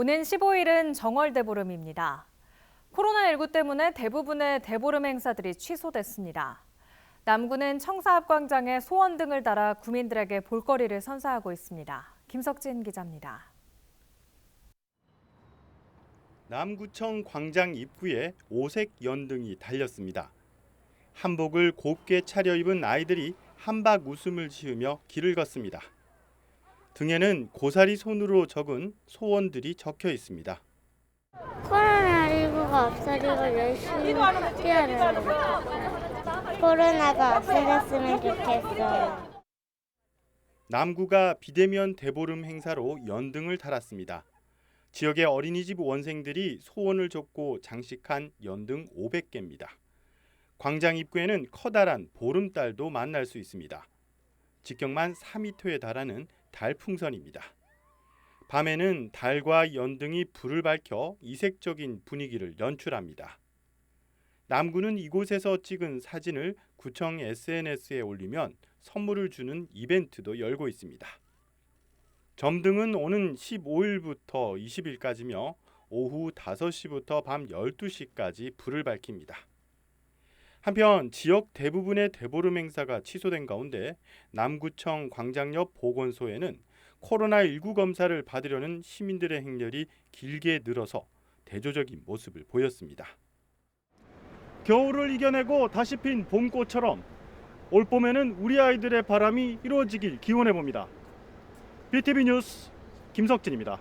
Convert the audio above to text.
오는 15일은 정월 대보름입니다. 코로나19 때문에 대부분의 대보름 행사들이 취소됐습니다. 남구는 청사합 광장에 소원 등을 달아 구민들에게 볼거리를 선사하고 있습니다. 김석진 기자입니다. 남구청 광장 입구에 오색 연등이 달렸습니다. 한복을 곱게 차려입은 아이들이 한박 웃음을 지으며 길을 걷습니다. 등에는 고사리 손으로 적은 소원들이 적혀 있습니다. 코로나19가 없어지고 열심히 좋겠어요. 코로나가 없어졌으면 좋겠어요. 남구가 비대면 대보름 행사로 연등을 달았습니다. 지역의 어린이집 원생들이 소원을 적고 장식한 연등 500개입니다. 광장 입구에는 커다란 보름달도 만날 수 있습니다. 직경만 4m에 달하는 달 풍선입니다. 밤에는 달과 연등이 불을 밝혀 이색적인 분위기를 연출합니다. 남구는 이곳에서 찍은 사진을 구청 SNS에 올리면 선물을 주는 이벤트도 열고 있습니다. 점등은 오는 15일부터 20일까지며 오후 5시부터 밤 12시까지 불을 밝힙니다. 한편 지역 대부분의 대보름 행사가 취소된 가운데 남구청 광장역 보건소에는 코로나19 검사를 받으려는 시민들의 행렬이 길게 늘어서 대조적인 모습을 보였습니다. 겨울을 이겨내고 다시 핀 봄꽃처럼 올 봄에는 우리 아이들의 바람이 이루어지길 기원해 봅니다. BTV 뉴스 김석진입니다.